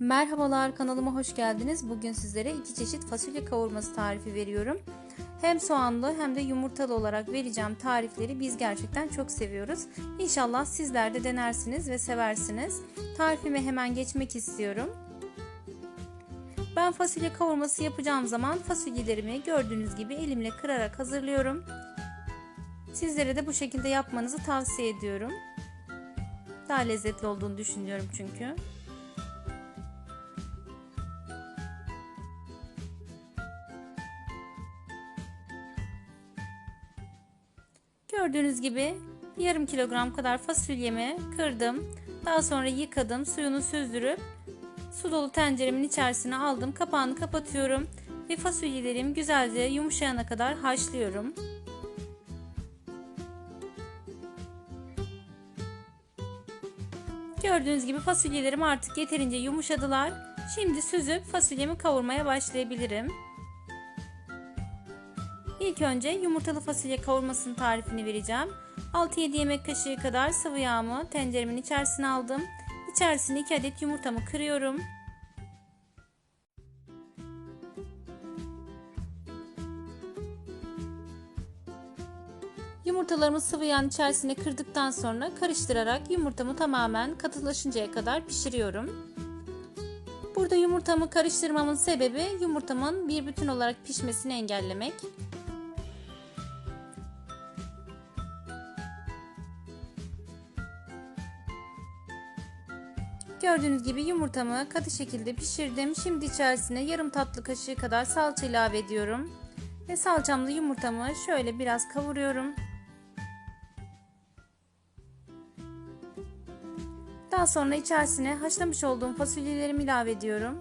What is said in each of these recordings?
Merhabalar kanalıma hoş geldiniz. Bugün sizlere iki çeşit fasulye kavurması tarifi veriyorum. Hem soğanlı hem de yumurtalı olarak vereceğim tarifleri biz gerçekten çok seviyoruz. İnşallah sizler de denersiniz ve seversiniz. Tarifime hemen geçmek istiyorum. Ben fasulye kavurması yapacağım zaman fasulyelerimi gördüğünüz gibi elimle kırarak hazırlıyorum. Sizlere de bu şekilde yapmanızı tavsiye ediyorum. Daha lezzetli olduğunu düşünüyorum çünkü. Gördüğünüz gibi yarım kilogram kadar fasulyemi kırdım. Daha sonra yıkadım. Suyunu süzdürüp su dolu tenceremin içerisine aldım. Kapağını kapatıyorum ve fasulyelerim güzelce yumuşayana kadar haşlıyorum. Gördüğünüz gibi fasulyelerim artık yeterince yumuşadılar. Şimdi süzüp fasulyemi kavurmaya başlayabilirim. İlk önce yumurtalı fasulye kavurmasının tarifini vereceğim. 6-7 yemek kaşığı kadar sıvı yağımı tenceremin içerisine aldım. İçerisine 2 adet yumurtamı kırıyorum. Yumurtalarımı sıvı yağın içerisine kırdıktan sonra karıştırarak yumurtamı tamamen katılaşıncaya kadar pişiriyorum. Burada yumurtamı karıştırmamın sebebi yumurtamın bir bütün olarak pişmesini engellemek. Gördüğünüz gibi yumurtamı katı şekilde pişirdim. Şimdi içerisine yarım tatlı kaşığı kadar salça ilave ediyorum. Ve salçamlı yumurtamı şöyle biraz kavuruyorum. Daha sonra içerisine haşlamış olduğum fasulyelerimi ilave ediyorum.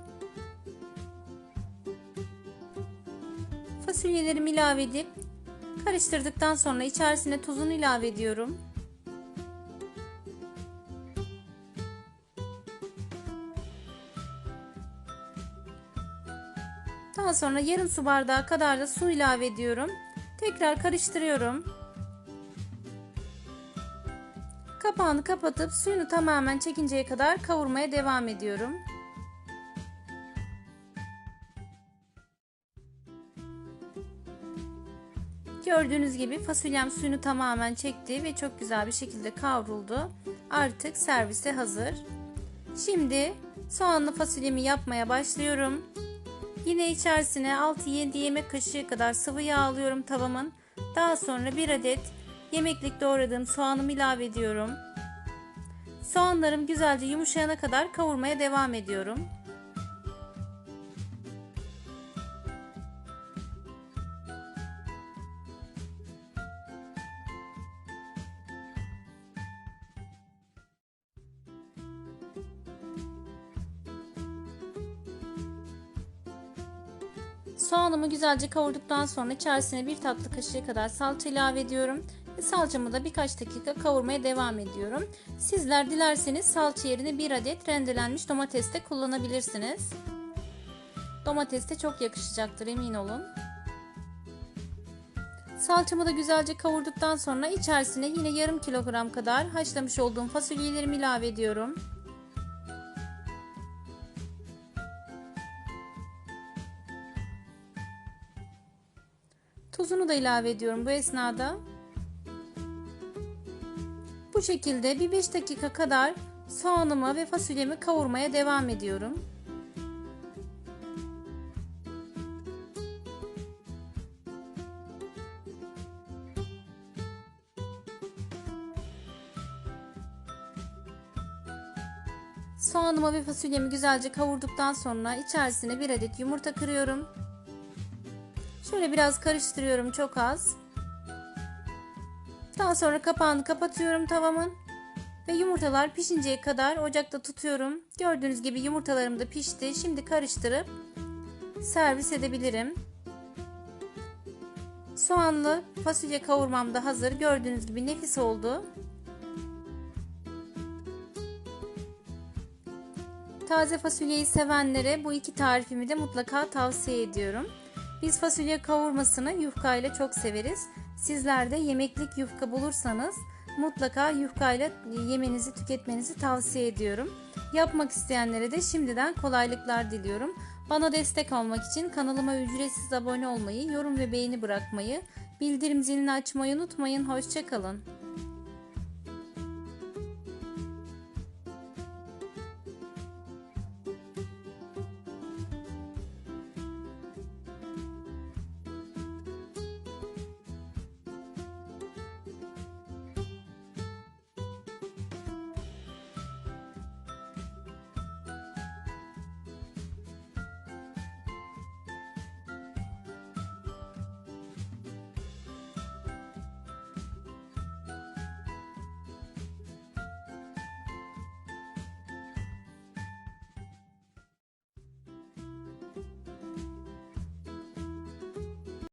Fasulyelerimi ilave edip karıştırdıktan sonra içerisine tuzunu ilave ediyorum. Daha sonra yarım su bardağı kadar da su ilave ediyorum. Tekrar karıştırıyorum. Kapağını kapatıp suyunu tamamen çekinceye kadar kavurmaya devam ediyorum. Gördüğünüz gibi fasulyem suyunu tamamen çekti ve çok güzel bir şekilde kavruldu. Artık servise hazır. Şimdi soğanlı fasulyemi yapmaya başlıyorum. Yine içerisine 6-7 yemek kaşığı kadar sıvı yağ alıyorum tavamın. Daha sonra bir adet yemeklik doğradığım soğanımı ilave ediyorum. Soğanlarım güzelce yumuşayana kadar kavurmaya devam ediyorum. Soğanımı güzelce kavurduktan sonra içerisine bir tatlı kaşığı kadar salça ilave ediyorum. Ve salçamı da birkaç dakika kavurmaya devam ediyorum. Sizler dilerseniz salça yerine bir adet rendelenmiş domates de kullanabilirsiniz. Domates de çok yakışacaktır emin olun. Salçamı da güzelce kavurduktan sonra içerisine yine yarım kilogram kadar haşlamış olduğum fasulyelerimi ilave ediyorum. Tuzunu da ilave ediyorum bu esnada. Bu şekilde bir 5 dakika kadar soğanımı ve fasulyemi kavurmaya devam ediyorum. Soğanımı ve fasulyemi güzelce kavurduktan sonra içerisine bir adet yumurta kırıyorum. Şöyle biraz karıştırıyorum çok az. Daha sonra kapağını kapatıyorum tavamın. Ve yumurtalar pişinceye kadar ocakta tutuyorum. Gördüğünüz gibi yumurtalarım da pişti. Şimdi karıştırıp servis edebilirim. Soğanlı fasulye kavurmam da hazır. Gördüğünüz gibi nefis oldu. Taze fasulyeyi sevenlere bu iki tarifimi de mutlaka tavsiye ediyorum. Biz fasulye kavurmasını yufka ile çok severiz. Sizler de yemeklik yufka bulursanız mutlaka yufkayla yemenizi tüketmenizi tavsiye ediyorum. Yapmak isteyenlere de şimdiden kolaylıklar diliyorum. Bana destek olmak için kanalıma ücretsiz abone olmayı, yorum ve beğeni bırakmayı, bildirim zilini açmayı unutmayın. Hoşçakalın.